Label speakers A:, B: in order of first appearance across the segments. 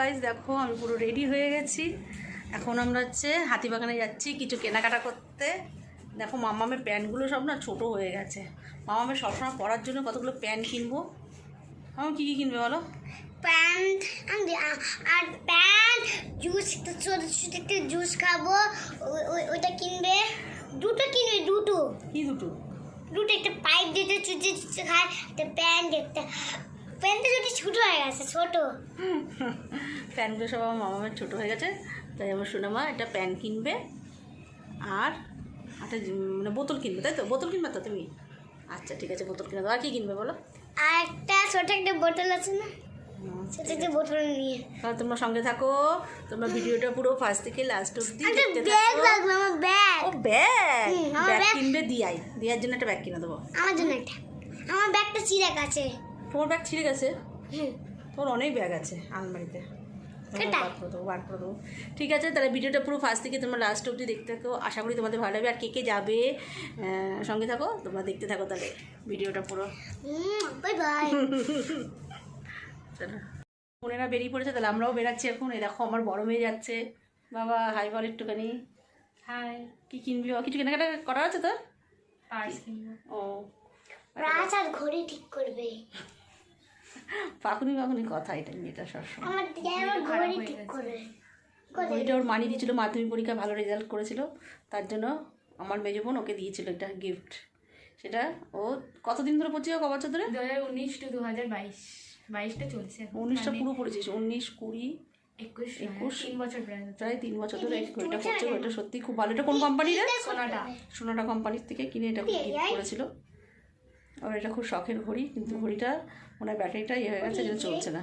A: Guys দেখো আমি পুরো রেডি হয়ে গেছি। এখন আমরা হচ্ছে হাতিবাগানে যাচ্ছি কিছু কেনাকাটা করতে। দেখো মামামের প্যান্টগুলো সব না ছোট হয়ে গেছে। মামামের সবসময় পরার জন্য কতগুলো প্যান্ট কিনবো? আমার কী কী কিনবে বলো?
B: প্যান্ট আর প্যান্ট জুস ছোট ছোট একটা জুস খাব। ওই- ওই- ওইটা কিনবে। দুটো কিনবে দুটো।
A: কী দুটো?
B: দুটো একটা পাইপ দিতে চুচে চুচে খায় একটা প্যান্ট একটা প্যান্টটা যদি ছোট হয়ে গেছে ছোট।
A: প্যান্টগুলো সব আমার মামামের ছোটো হয়ে গেছে তাই আমার সোনামা একটা প্যান্ট কিনবে আর একটা মানে বোতল কিনবে তাই তো? বোতল কিনবে তো তুমি? আচ্ছা ঠিক আছে বোতল কিনে দাও। আর কী কিনবে বলো?
B: আর একটা ছোট একটা বোতল আছে না?
A: হুম,
B: ছোট একটা বোতল নিয়ে।
A: তাহলে তোমরা সঙ্গে থাকো তোমরা ভিডিওটা পুরো ফার্স্ট থেকে লাস্ট অব্দি দেখতে
B: ব্যাগ লাগবে আমার ব্যাগ
A: ও ব্যাগ ব্যাগ। কিনবে দিয়াই দিয়ার জন্য একটা ব্যাগ কিনে দেবো।
B: আমার জন্য একটা। আমার ব্যাগটা চিরাক আছে।
A: তোমার ব্যাগ ছিঁড়ে গেছে?
B: হুম।
A: তোমার অনেক ব্যাগ আছে আলমারিতে? বার করে দেবো ঠিক আছে তাহলে ভিডিওটা পুরো ফার্স্ট থেকে তোমরা লাস্ট অব্দি দেখতে থাকো। আশা করি তোমাদের ভালো লাগবে। আর কে কে যাবে সঙ্গে থাকো তোমরা দেখতে থাকো তাহলে ভিডিওটা পুরো।
B: বাই বাই
A: চলো। বোনেরা বেরিয়ে পড়েছে তাহলে আমরাও বেরাচ্ছি এখন। এই দেখো আমার বড় মেয়ে যাচ্ছে। বাবা হাই বল একটুখানি।
C: হাই
A: কি কিনবি? কিছু কেনাকাটা করা আছে তোর?
C: পার্স কিনবো।
A: ও।
B: আর ঘড়ি ঠিক করবে।
A: পাকুনি পাকুনি কথা এটা মেয়েটা সবসময়।
B: আমার দিদি আমার ঘড়ি ঠিক করবে করে।
A: ওইটা ওর মানি দিয়েছিল মাধ্যমিক পরীক্ষায় ভালো রেজাল্ট করেছিল তার জন্য আমার মেজো বোন ওকে দিয়েছিল একটা গিফট সেটা ও কতদিন ধরে পড়ছে ক বছর ধরে?
C: দু হাজার উনিশ টু দু হাজার বাইশ। বাইশটা চলছে।
A: উনিশটা
C: মানে
A: পুরো পড়েছিস উনিশ কুড়ি
C: একুশ
A: একুশ।
C: একুশ তিন বছর প্রায়
A: তিন বছর ধরে ঘড়িটা করছে ওইটা সত্যি খুব ভালো। এটা কোন কোম্পানির
C: সোনাটা।
A: সোনাটা কোম্পানির থেকে কিনে এটা গিফট করেছিল। আর এটা খুব শখের ঘড়ি কিন্তু ঘড়িটা ওনার ব্যাটারিটা ইয়ে হয়ে গেছে যেন চলছে না।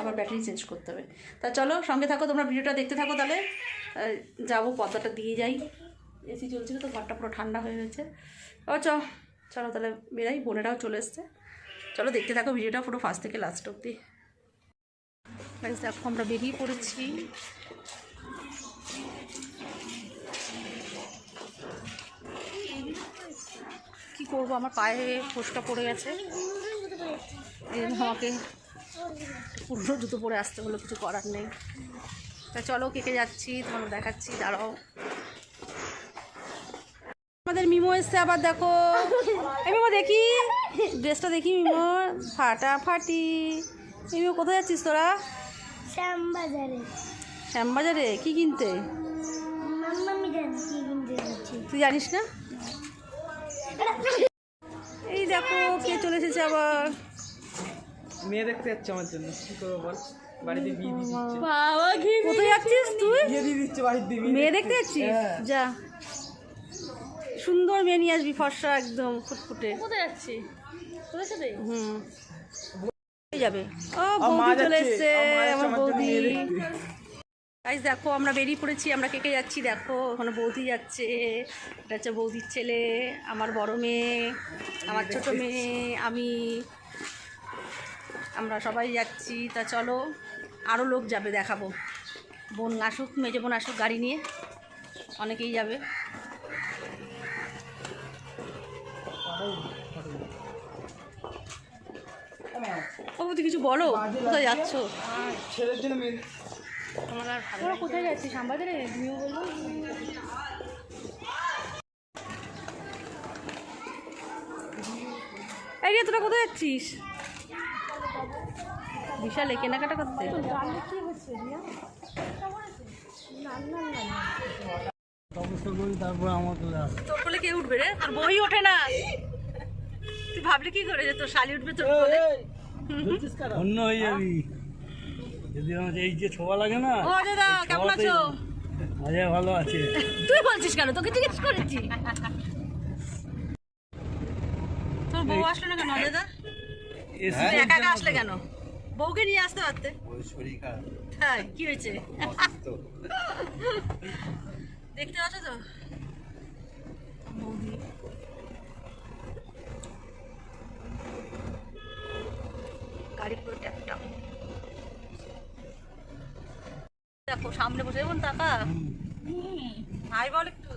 A: আবার ব্যাটারি চেঞ্জ করতে হবে। তা চলো সঙ্গে থাকো তোমরা ভিডিওটা দেখতে থাকো তাহলে। যাব পর্দাটা দিয়ে যাই। এসি চলছিল তো ঘরটা পুরো ঠান্ডা হয়ে গেছে। ও চ চলো তাহলে বেরাই বোনেরাও চলে এসছে। চলো দেখতে থাকো ভিডিওটা পুরো ফার্স্ট থেকে লাস্ট অব্দি দেখো আমরা বেরিয়ে পড়েছি কি করব? আমার পায়ে ফোসকা পড়ে গেছে। এই জন্য আমাকে পুরো জুতো পরে আসতে হলো কিছু করার নেই। তা চলো কে কে যাচ্ছি তোমাকে দেখাচ্ছি দাঁড়াও। আমাদের মিমো এসছে আবার দেখো। এই মিমো দেখি। ড্রেসটা দেখি মিমো। ফাটাফাটি। মিমো কোথায় যাচ্ছিস তোরা?
B: শ্যামবাজারে।
A: শ্যামবাজারে? কি কিনতে? তুই জানিস না? এই দেখো কে চলে এসেছে আবার?
D: মেয়ে দেখতে যাচ্ছে আমার জন্য। কি করব বল? বাড়িতে বিয়ে দিয়ে দিচ্ছে।
A: কোথায় যাচ্ছিস তুই?
D: বিয়ে দিয়ে দিচ্ছে বাড়িতে বিয়ে
A: মেয়ে দেখতে যাচ্ছিস?
D: হ্যাঁ।
A: যা। সুন্দর মেয়ে নিয়ে আসবি ফর্সা একদম ফুটফুটে।
C: কোথায় যাচ্ছি? তোদের সাথে?
A: হুম। হয়ে যাবে। ও
D: আমার
A: বৌদি চলে এসছে
D: আমার
A: বৌদি। গাইজ দেখো, আমরা বেরিয়ে পড়েছি, আমরা কে কে যাচ্ছি দেখো ওখানে বৌদি যাচ্ছে, এটা হচ্ছে বৌদির ছেলে, আমার বড় মেয়ে, আমার ছোট মেয়ে, আমি, আমরা সবাই যাচ্ছি, তা চলো আরও লোক যাবে দেখাবো। বোন আসুক, মেজো বোন আসুক গাড়ি নিয়ে, অনেকেই যাবে। ও বৌদি, কিছু বলো, কোথায় যাচ্ছ?
D: ছেলের জন্য
A: আমার আর ভালো
C: তোরা কোথায় যাচ্ছিস? আমবাজারে তুমিও বলল
A: এই রে তোরা কোথায় যাচ্ছিস? বিশালে কেনাকাটা করতে।
D: অবস্থা করি
A: তোর কে উঠবে রে? তোর বই ওঠে না। তুই ভাবলি কি করে যে তোর শালি উঠবে তোর
E: অন্য হয়ে যাবি এই যে ছোঁয়া লাগে না
A: ও দাদা কেমন আছো?
E: আরে ভালো আছে।
A: তুই বলছিস কেন? তোকে জিজ্ঞেস করেছি। তোর বউ আসলো না কেন দাদা?
E: এসি
A: একা একা আসলে কেন? বউকে নিয়ে আসতে পারতে? হ্যাঁ কি হয়েছে? দেখতে পাচ্ছ তো? বৌদি। গাড়ি পুরো ট্যাপটাপ দেখো সামনে বসে যেমন টাকা। হাই বল একটু.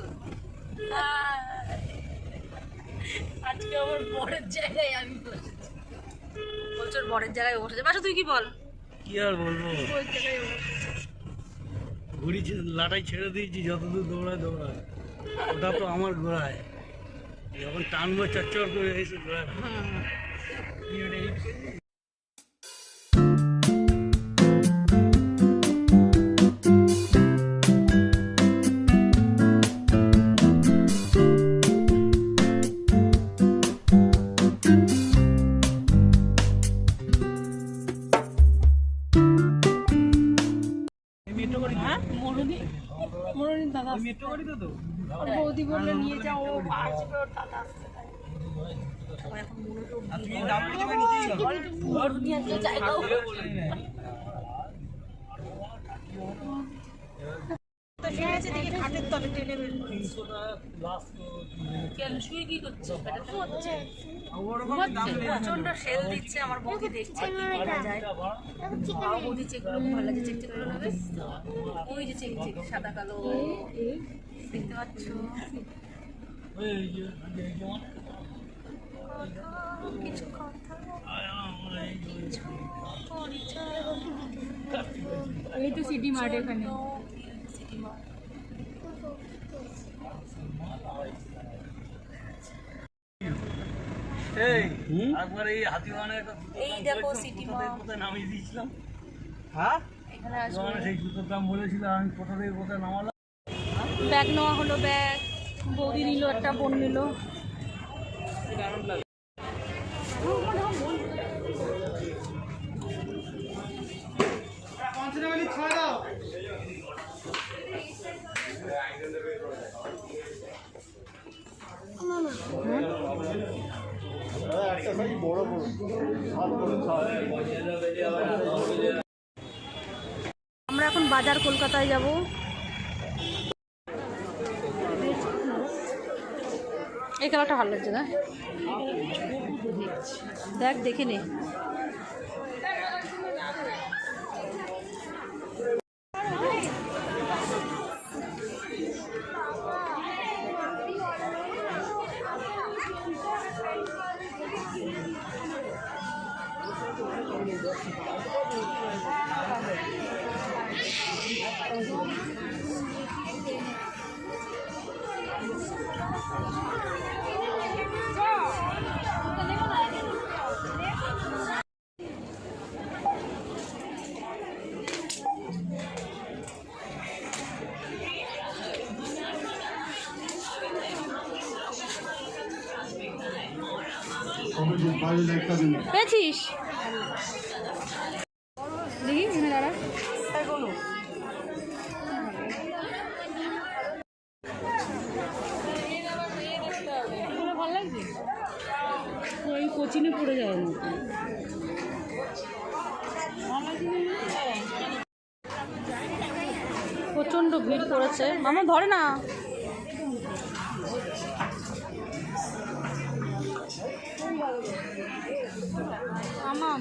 A: আজকে আমার বরের জায়গায় আমি বসেছি। বলছো বরের জায়গায় বসেছে। বাসা তুই কি বল?
E: কি আর বলব? ঘুড়ি লাটাই ছেড়ে দিয়েছি যতদূর দৌড়ায় দৌড়ায়। ওটা তো আমার ঘোড়ায় যখন টানবো চচ্চর করে এসে ঘোড়ায়
F: মেট্রো গাড়ি তো তো
A: বৌদি বলল নিয়ে যাও ও আসবে ওর দাদা
F: আর তুমি জায়গায় নিচেই গেল
A: মরুনি একটা জায়গাও কেন? শুয়ে কি
F: নেই
A: প্রচণ্ড সেল দিচ্ছে আমার বৌদি দেখছে। কি করা যায়? বাবা বৌদি চেকগুলো খুব ভালো লাগে চেক চেকগুলো নেবে? ওই যে চেক চেক সাদা কালো। দেখতে পাচ্ছ? কিছু কথা
C: এই তো সিটি মার্ট এখানে।
E: এই একবার এই হাতিবানের
A: এই দেখো সিটি।
E: কোথায় নামিয়ে দিয়েছিলাম।
F: হ্যাঁ?
A: এখানে আসবে।
E: সেই জুতোর দাম বলেছিলাম আমি কোথা থেকে কোথায় নামালাম।
A: ব্যাগ নেওয়া হলো ব্যাগ। বৌদি নিল একটা বোন নিল। আমরা এখন বাজার কলকাতায় যাব। এই কালারটা ভালো লাগছে না? দেখ দেখে নে। পেয়েছিস? দেখি এখানে দাঁড়া।
C: ওই কোচিনে পড়ে যায় না
A: প্রচণ্ড ভিড় পড়েছে। মামা ধরে না। মামা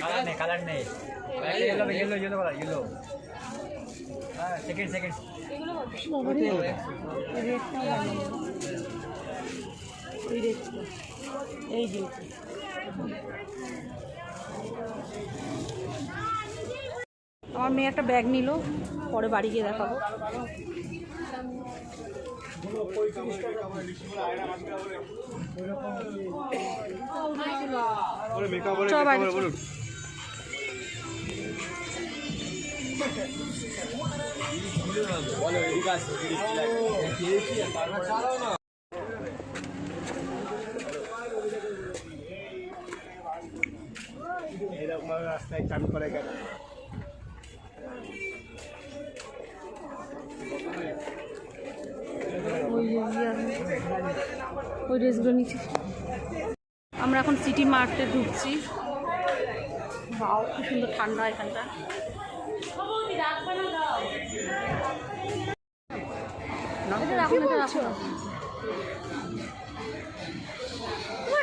F: কালার নেই কালার নেই। Yellow yellow yellow colour yellow হ্যাঁ সেকেন্ড সেকেন্ড
C: এই যে
A: আমার মেয়ে একটা ব্যাগ নিল পরে বাড়ি গিয়ে দেখাবো।
G: এরকম রাস্তায় চান করে কেন
A: ওই ড্রেসগুলো নিচে। আমরা এখন সিটি মার্টে ঢুকছি। বাও কি সুন্দর ঠান্ডা এখানটা।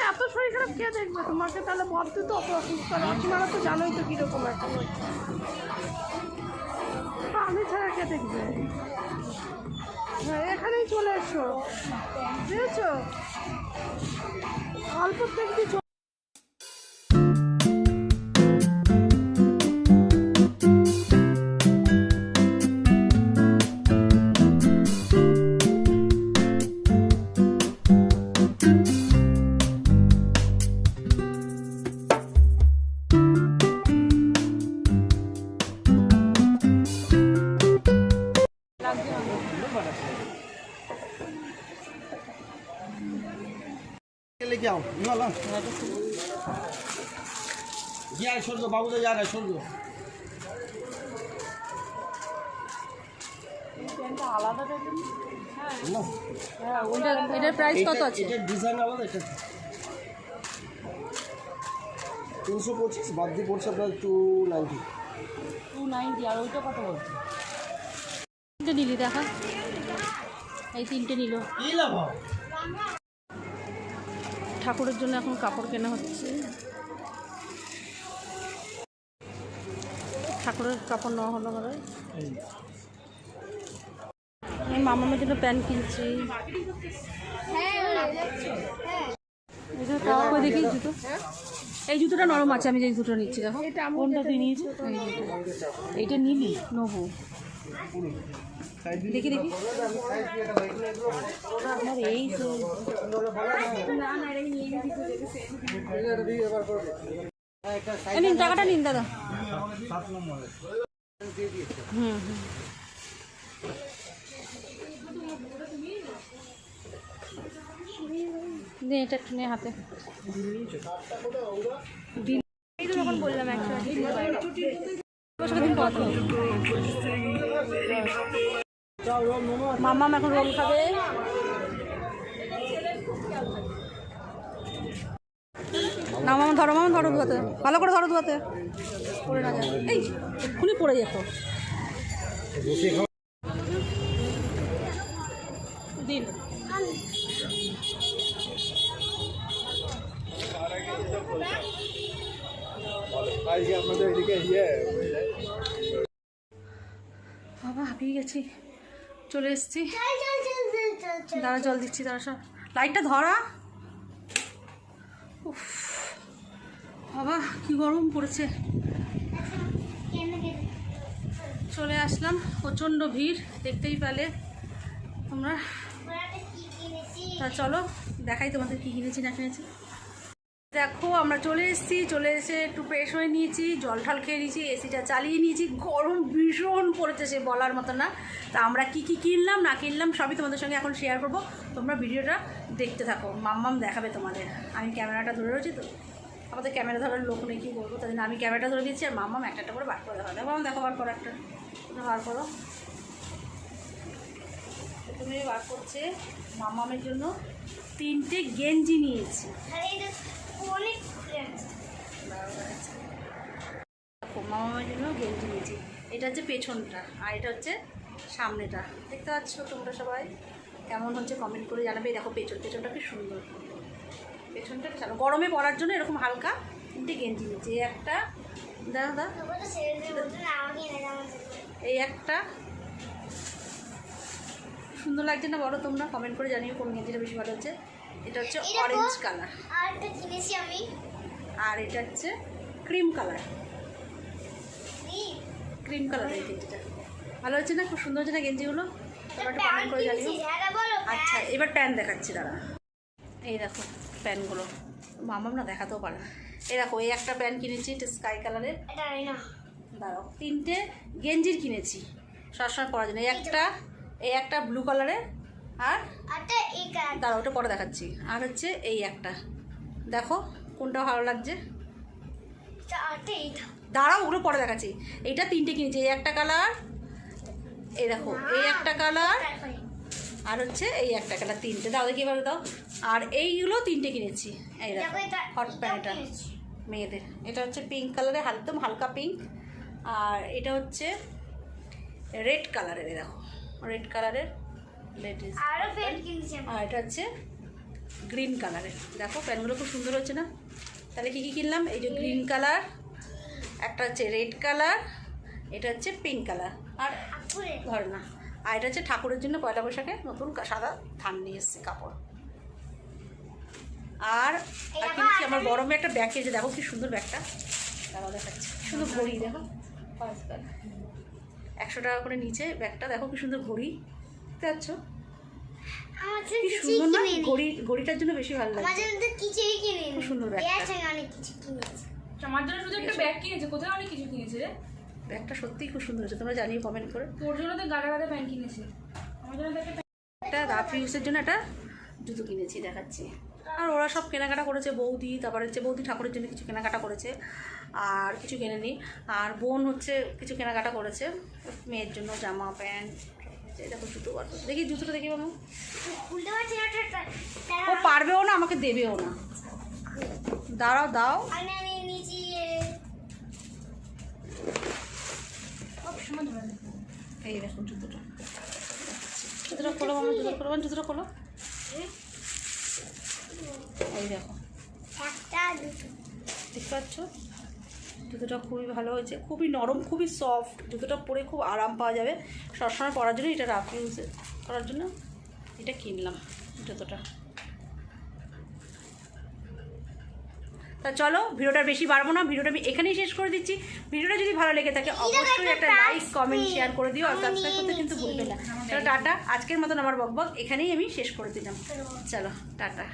C: এত শরীর খারাপ কে দেখবে? তোমাকে তাহলে ভাবতে তো অত অসুস্থ রশ্মিমারা তো জানোই তো কীরকম একটা আমি ছাড়া কে দেখবে?
H: হ্যাঁ এখানেই চলে এসো। বুঝেছ? অল্প দেখবি
I: লাও নিও লাও গিয়া সূর্য বাবুতে যা না সূর্য আলাদা
A: হ্যাঁ ওটা প্রাইস কত আছে?
I: এটা ডিজাইন আলাদা এটা তিনশো পঁচিশ বাদ দিয়ে পড়ছে আপনার টু নাইনটি
A: টু নাইনটি আর ওইটা কত বলছে? তিনটে নিলি দেখা। এই তিনটে নিল। ঠাকুরের জন্য এখন কাপড় কেনা হচ্ছে। ঠাকুরের কাপড় নেওয়া হলো ঘরে আমি মামার জন্য প্যান্ট কিনছি। দেখি জুতো। এই জুতোটা নরম আছে আমি যে জুতোটা নিচ্ছি দেখো। কোনটা তুই নিয়েছো? এইটা নিলি নবু। দেখি দেখি আমার এই নিন টাকাটা নিন দাদা হুম এটা একটু নে হাতে দিন বললাম একশো পাওয়াতে এখন রোল খাবে। না মামা ধরো মামা ধরো ধোয়াতে। ভালো করে ধরো ধোয়াতে। পড়ে না যায়। এই, এক্ষুনি পড়ে যেত। দিন। বাবা হাঁপিয়ে গেছি। চলে এসেছি। দাঁড়া জল দিচ্ছি দাঁড়া সব লাইটটা ধরা। উফ, বাবা কি গরম পড়েছে। চলে আসলাম প্রচণ্ড ভিড় দেখতেই পেলে তোমরা। তা চলো দেখাই তোমাদের কী কিনেছি না কিনেছি। দেখো, আমরা চলে এসেছি, চলে এসে একটু ফ্রেশ হয়ে নিয়েছি, জল ঠল খেয়ে নিয়েছি এসিটা চালিয়ে নিয়েছি। গরম ভীষণ পড়েছে সে বলার মতো না। তা আমরা কি কি কিনলাম, না কিনলাম, সবই তোমাদের সঙ্গে এখন শেয়ার করব। তোমরা ভিডিওটা দেখতে থাকো, মাম্মাম দেখাবে তোমাদের। আমি ক্যামেরাটা ধরে রয়েছি তো। আমাদের ক্যামেরা ধরার লোক নেই, কী বলব? তাদের আমি ক্যামেরাটা ধরে দিচ্ছি আর মাম্মাম একটা একটা করে বার করে দেখাবে। দেখো দেখো, বার করো একটা। বার করো। প্রথমে বার করছে মামামের জন্য তিনটে গেঞ্জি নিয়েছি। মামামের জন্য গেঞ্জি নিয়েছি এটা হচ্ছে পেছনটা আর এটা হচ্ছে সামনেটা। দেখতে পাচ্ছ তোমরা সবাই? কেমন হচ্ছে কমেন্ট করে জানাবে। দেখো পেছন পেছনটা কি সুন্দর। পেছনটা ভালো। গরমে পরার জন্য এরকম হালকা তিনটে গেঞ্জি নিয়েছি এই একটা দাদা। এই একটা। সুন্দর লাগছে না বলো তোমরা? কমেন্ট করে জানিও কোন গেঞ্জিটা বেশি ভালো হচ্ছে। এটা হচ্ছে অরেঞ্জ কালার
B: আর একটা কিনেছি আমি।
A: আর এটা হচ্ছে ক্রিম কালার ক্রিম কালার এই গেঞ্জিটা ভালো হচ্ছে না? খুব সুন্দর হচ্ছে না গেঞ্জিগুলো? কমেন্ট করে জানিও
B: কিনেছি হ্যাঁ
A: আচ্ছা এবার প্যান্ট দেখাচ্ছি দাঁড়া এই দেখো প্যান্টগুলো মামাম না দেখাতেও পারে এই দেখো এই একটা প্যান্ট কিনেছি এটা স্কাই কালারের দাঁড়াও তিনটে গেঞ্জির কিনেছি। সবসময় পরার জন্য এই একটা এই একটা ব্লু কালারের আর?
B: আরটা
A: দাঁড়া ওটা পরে দেখাচ্ছি। আর হচ্ছে এই একটা। দেখো কোনটা ভালো লাগছে?
B: আরটা
A: দাঁড়াও ওগুলো পরে দেখাচ্ছি। এইটা তিনটে কিনেছি এই একটা কালার এই দেখো এই একটা কালার আর হচ্ছে এই একটা কালার তিনটে। দাও দেখি এবার দাও। আর এইগুলো তিনটে কিনেছি। এই দেখো হট প্যান্ট এটা। মেয়েদের। এটা হচ্ছে পিঙ্ক কালারের একদম হালকা পিঙ্ক আর এটা হচ্ছে রেড কালারের দেখো রেড কালারের লেডিস আরও এটা হচ্ছে গ্রিন কালারের দেখো প্যান্টগুলো খুব সুন্দর হচ্ছে না? তাহলে কী কী কিনলাম? এই যে গ্রিন কালার একটা হচ্ছে রেড কালার এটা হচ্ছে পিঙ্ক কালার আর ধর না। আর এটা হচ্ছে ঠাকুরের জন্য পয়লা বৈশাখে নতুন সাদা থান নিয়ে এসেছি কাপড়। আর আর কিনেছি আমার বড় মেয়ে একটা ব্যাগ কিনেছে। দেখো কি সুন্দর ব্যাগটা। দাঁড়াও দেখাচ্ছি। সুন্দর ঘড়ি দেখো। একশো টাকা করে নিচে ব্যাগটা। দেখো কি সুন্দর ঘড়ি। দেখতে পাচ্ছ? কি সুন্দর না?
B: কিনে
A: ঘড়ি ঘড়িটার জন্য বেশি ভালো
B: আমার জন্য তো কিছুই কিনে
A: খুব সুন্দর ব্যাগটা।
B: এর অনেক কিছু কিনেছি।
C: আমার জন্য শুধু একটা ব্যাগ কিনেছে। কোথায় অনেক কিছু কিনেছে রে?
A: ব্যাগটা সত্যিই খুব সুন্দর হয়েছে। তোমরা জানিও কমেন্ট করে।
C: তোর জন্য তো গাদা গাদা প্যান্ট কিনেছে। আমার জন্য একটা
A: রাফ ইউজের জন্য একটা জুতো কিনেছি দেখাচ্ছি। আর ওরা সব কেনাকাটা করেছে বৌদি তারপরে হচ্ছে বৌদি ঠাকুরের জন্য কিছু কেনাকাটা করেছে আর কিছু কেনেনি। আর বোন হচ্ছে কিছু কেনাকাটা করেছে মেয়ের জন্য জামা প্যান্ট দেখো জুতো বার দেখি জুতোটা দেখি বাবু।
B: খুলতে পারছি না
A: ও পারবেও না আমাকে দেবেও না। দাঁড়াও দাও
B: আমি আমি নিচে
A: এই দেখো জুতোটা। জুতোটা খোলো মামা জুতো খোলো মামা, জুতোটা খোলো। এই দেখো।
B: একটা
A: দেখতে পাচ্ছ? জুতোটা খুবই ভালো হয়েছে। খুবই নরম খুবই সফট জুতোটা পরে খুব আরাম পাওয়া যাবে। সবসময় পরার জন্য এটা রাফ ইউজ করার জন্য এটা কিনলাম জুতোটা। তা চলো ভিডিওটা বেশি বাড়বো না। ভিডিওটা আমি এখানেই শেষ করে দিচ্ছি। ভিডিওটা যদি ভালো লেগে থাকে অবশ্যই একটা লাইক কমেন্ট শেয়ার করে দিও আর সাবস্ক্রাইব করতে কিন্তু ভুলবে না। চলো টাটা। আজকের মতন আমার বকবক এখানেই আমি শেষ করে দিলাম। চলো টাটা।